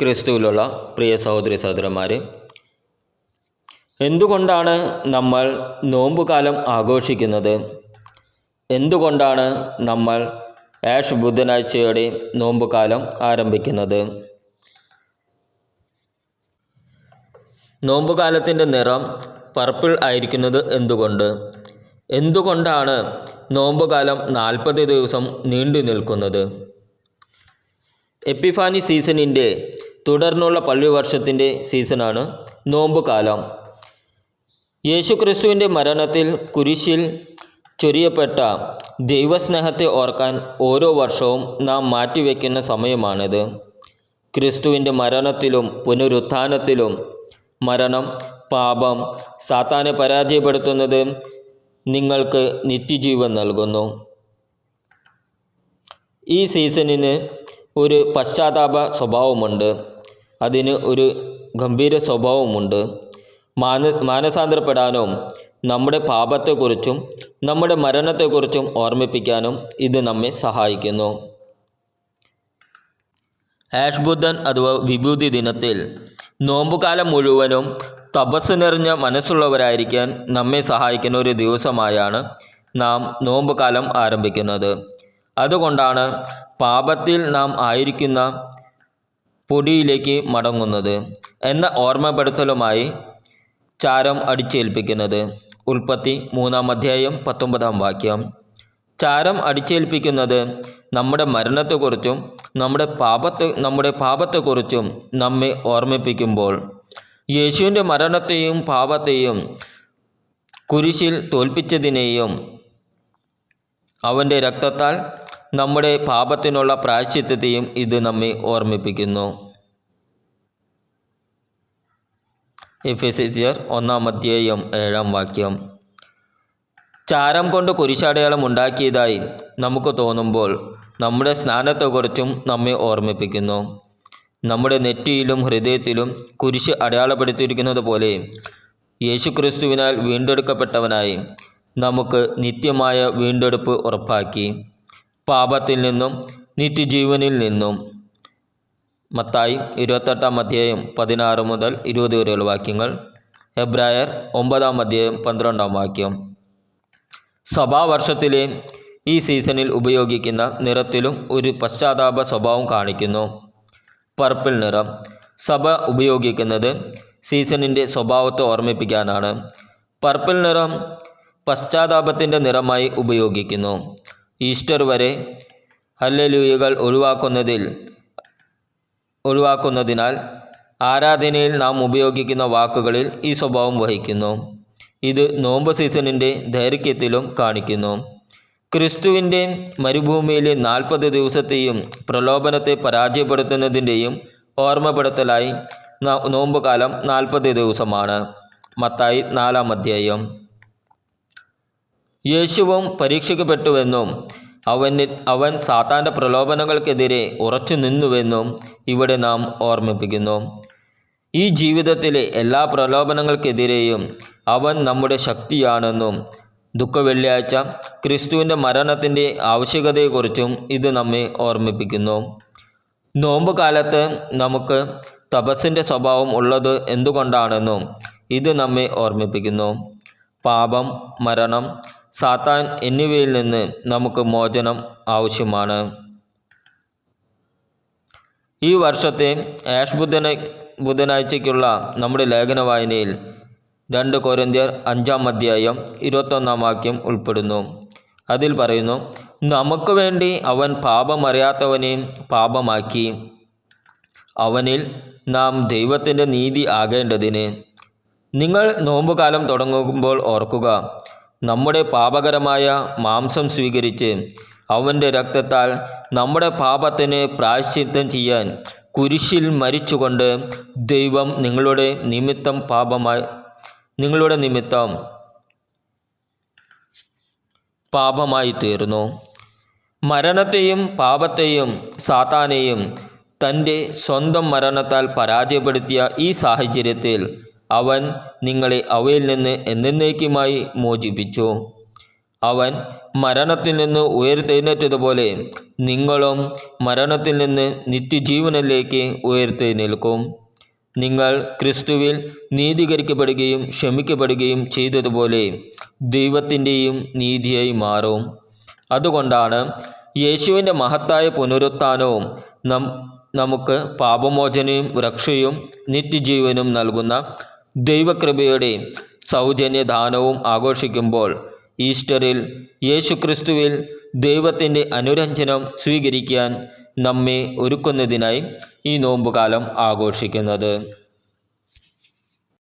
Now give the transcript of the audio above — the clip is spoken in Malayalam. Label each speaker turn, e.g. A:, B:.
A: ക്രിസ്തുവിലുള്ള പ്രിയ സഹോദരി സഹോദരന്മാർ എന്തുകൊണ്ടാണ് നമ്മൾ നോമ്പുകാലം ആഘോഷിക്കുന്നത്? എന്തുകൊണ്ടാണ് നമ്മൾ ആഷ് ബുധനാഴ്ചയുടെ നോമ്പുകാലം ആരംഭിക്കുന്നത്? നോമ്പുകാലത്തിന്റെ നിറം പർപ്പിൾ ആയിരിക്കുന്നത് എന്തുകൊണ്ട്? എന്തുകൊണ്ടാണ് നോമ്പുകാലം നാൽപ്പത് ദിവസം നീണ്ടു നിൽക്കുന്നത്? എപ്പിഫാനി സീസണിന്റെ തുടർന്നുള്ള പള്ളിവർഷത്തിന്റെ സീസണാണ് നോമ്പുകാലം. യേശുക്രിസ്തുവിന്റെ മരണത്തിൽ കുരിശിൽ ചൊരിയപ്പെട്ട ദൈവസ്നേഹത്തെ ഓർക്കാൻ ഓരോ വർഷവും നാം മാറ്റിവെക്കുന്ന സമയമാണിത്. ക്രിസ്തുവിന്റെ മരണത്തിലും പുനരുത്ഥാനത്തിലും മരണം പാപം സാത്താനെ പരാജയപ്പെടുത്തുന്നത് നിങ്ങൾക്ക് നിത്യജീവൻ നൽകുന്നു. ഈ സീസണിന് ഒരു പശ്ചാത്താപ സ്വഭാവമുണ്ട്. അതിന് ഒരു ഗംഭീര സ്വഭാവമുണ്ട്. മാന മാനസാന്തരപ്പെടാനും നമ്മുടെ പാപത്തെക്കുറിച്ചും നമ്മുടെ മരണത്തെക്കുറിച്ചും ഓർമ്മിപ്പിക്കാനും ഇത് നമ്മെ സഹായിക്കുന്നു. ആഷ്ബുദ്ധൻ അഥവാ വിഭൂതി ദിനത്തിൽ നോമ്പുകാലം മുഴുവനും തപസ് നിറഞ്ഞ മനസ്സുള്ളവരായിരിക്കാൻ നമ്മെ സഹായിക്കുന്ന ഒരു ദിവസമായാണ് നാം നോമ്പുകാലം ആരംഭിക്കുന്നത്. അതുകൊണ്ടാണ് പാപത്തിൽ നാം ആയിരിക്കുന്ന പൊടിയിലേക്ക് മടങ്ങുന്നത് എന്ന ഓർമ്മപ്പെടുത്തലുമായി ചാരം അടിച്ചേൽപ്പിക്കുന്നത്. ഉൽപ്പത്തി മൂന്നാം അധ്യായം പത്തൊമ്പതാം വാക്യം. ചാരം അടിച്ചേൽപ്പിക്കുന്നത് നമ്മുടെ മരണത്തെക്കുറിച്ചും നമ്മുടെ പാപത്തെ നമ്മുടെ പാപത്തെക്കുറിച്ചും നമ്മെ ഓർമ്മിപ്പിക്കുമ്പോൾ യേശുവിന്റെ മരണത്തെയും പാപത്തെയും കുരിശിൽ തോൽപ്പിച്ചതിനെയും അവന്റെ രക്തത്താൽ നമ്മുടെ പാപത്തിനുള്ള പ്രായശ്ചിത്തത്തെയും ഇത് നമ്മെ ഓർമ്മിപ്പിക്കുന്നു. എഫെസിയർ ഒന്നാം അധ്യായം ഏഴാം വാക്യം. ചാരം കൊണ്ട് കുരിശടയാളം ഉണ്ടാക്കിയതായി നമുക്ക് തോന്നുമ്പോൾ നമ്മുടെ സ്നാനത്തെക്കുറിച്ചും നമ്മെ ഓർമ്മിപ്പിക്കുന്നു. നമ്മുടെ നെറ്റിയിലും ഹൃദയത്തിലും കുരിശ് അടയാളപ്പെടുത്തിയിരിക്കുന്നത് പോലെ യേശുക്രിസ്തുവിനാൽ വീണ്ടെടുക്കപ്പെട്ടവനായി നമുക്ക് നിത്യമായ വീണ്ടെടുപ്പ് ഉറപ്പാക്കി. പാപത്തിൽ നിന്നും നിത്യജീവനിൽ നിന്നും. മത്തായി ഇരുപത്തെട്ടാം അധ്യായം പതിനാറ് മുതൽ ഇരുപത് വരെയുള്ള വാക്യങ്ങൾ. എബ്രായർ ഒമ്പതാം അധ്യായം പന്ത്രണ്ടാം വാക്യം. സഭാവർഷത്തിലെ ഈ സീസണിൽ ഉപയോഗിക്കുന്ന നിറത്തിലും ഒരു പശ്ചാത്താപ സ്വഭാവം കാണിക്കുന്നു. പർപ്പിൾ നിറം. സഭ ഉപയോഗിക്കുന്നത് സീസണിന്റെ സ്വഭാവത്തെ ഓർമ്മിപ്പിക്കാനാണ്. പർപ്പിൾ നിറം പശ്ചാത്താപത്തിന്റെ നിറമായി ഉപയോഗിക്കുന്നു. ഈസ്റ്റർ വരെ ഹല്ലലൂയകൾ ഒഴിവാക്കുന്നതിൽ ഒഴിവാക്കുന്നതിനാൽ ആരാധനയിൽ നാം ഉപയോഗിക്കുന്ന വാക്കുകളിൽ ഈ സ്വഭാവം വഹിക്കുന്നു. ഇത് നോമ്പ് സീസണിന്റെ ദൈർഘ്യത്തിലും കാണിക്കുന്നു. ക്രിസ്തുവിന്റെ മരുഭൂമിയിലെ നാൽപ്പത് ദിവസത്തെയും പ്രലോഭനത്തെ പരാജയപ്പെടുത്തുന്നതിന്റെയും ഓർമ്മപ്പെടുത്തലായി നോമ്പുകാലം നാൽപ്പത് ദിവസമാണ്. മത്തായി നാലാം അധ്യായം. യേശുവും പരീക്ഷിക്കപ്പെട്ടുവെന്നും അവന് അവൻ സാത്താന്റെ പ്രലോഭനങ്ങൾക്കെതിരെ ഉറച്ചു നിന്നുവെന്നും ഇവിടെ നാം ഓർമ്മിപ്പിക്കുന്നു. ഈ ജീവിതത്തിലെ എല്ലാ പ്രലോഭനങ്ങൾക്കെതിരെയും അവൻ നമ്മുടെ ശക്തിയാണെന്നും ദുഃഖ വെള്ളിയാഴ്ച ക്രിസ്തുവിന്റെ മരണത്തിന്റെ ആവശ്യകതയെക്കുറിച്ചും ഇത് നമ്മെ ഓർമ്മിപ്പിക്കുന്നു. നോമ്പ് കാലത്ത് നമുക്ക് തപസ്സിന്റെ സ്വഭാവം ഉള്ളത് എന്തുകൊണ്ടാണെന്നും ഇത് നമ്മെ ഓർമ്മിപ്പിക്കുന്നു. പാപം മരണം സാത്താൻ എന്നിവയിൽ നിന്ന് നമുക്ക് മോചനം ആവശ്യമാണ്. ഈ വർഷത്തെ ആഷ് ബുധന ബുധനാഴ്ചയ്ക്കുള്ള നമ്മുടെ ലേഖന വായനയിൽ രണ്ട് കോരന്തിയർ അഞ്ചാം അധ്യായം ഇരുപത്തൊന്നാം വാക്യം ഉൾപ്പെടുന്നു. അതിൽ പറയുന്നു നമുക്ക് വേണ്ടി അവൻ പാപമറിയാത്തവനെ പാപമാക്കി. അവനിൽ നാം ദൈവത്തിന്റെ നീതി ആകേണ്ടതിന്. നിങ്ങൾ നോമ്പുകാലം തുടങ്ങുമ്പോൾ ഓർക്കുക നമ്മുടെ പാപകരമായ മാംസം സ്വീകരിച്ച് അവന്റെ രക്തത്താൽ നമ്മുടെ പാപത്തിന് പ്രായശ്ചിത്തം ചെയ്യാൻ കുരിശിൽ മരിച്ചുകൊണ്ട് ദൈവം നിങ്ങളുടെ നിമിത്തം പാപമായി നിങ്ങളുടെ നിമിത്തം പാപമായി തീർന്നു. മരണത്തെയും പാപത്തെയും സാത്താനെയും തന്റെ സ്വന്തം മരണത്താൽ പരാജയപ്പെടുത്തിയ ഈ സാഹചര്യത്തിൽ അവൻ നിങ്ങളെ അവയിൽ നിന്ന് എന്നേക്കുമായി മോചിപ്പിച്ചു. അവൻ മരണത്തിൽ നിന്ന് ഉയർത്തെഴുന്നേറ്റതുപോലെ നിങ്ങളും മരണത്തിൽ നിന്ന് നിത്യജീവനിലേക്ക് ഉയർത്തെഴുന്നേൽക്കും. നിങ്ങൾ ക്രിസ്തുവിൽ നീതീകരിക്കപ്പെടുകയും ക്ഷമിക്കപ്പെടുകയും ചെയ്തതുപോലെ ദൈവത്തിന്റെയും നീതിയായി മാറും. അതുകൊണ്ടാണ് യേശുവിന്റെ മഹത്തായ പുനരുത്ഥാനവും നം നമുക്ക് പാപമോചനയും രക്ഷയും നിത്യജീവനും നൽകുന്ന ദൈവകൃപയുടെ സൗജന്യദാനവും ആഘോഷിക്കുമ്പോൾ ഈസ്റ്ററിൽ യേശുക്രിസ്തുവിൽ ദൈവത്തിന്റെ അനുരഞ്ജനം സ്വീകരിക്കാൻ നമ്മെ ഒരുക്കുന്നതിനായി ഈ നോമ്പുകാലം ആഘോഷിക്കുന്നത്.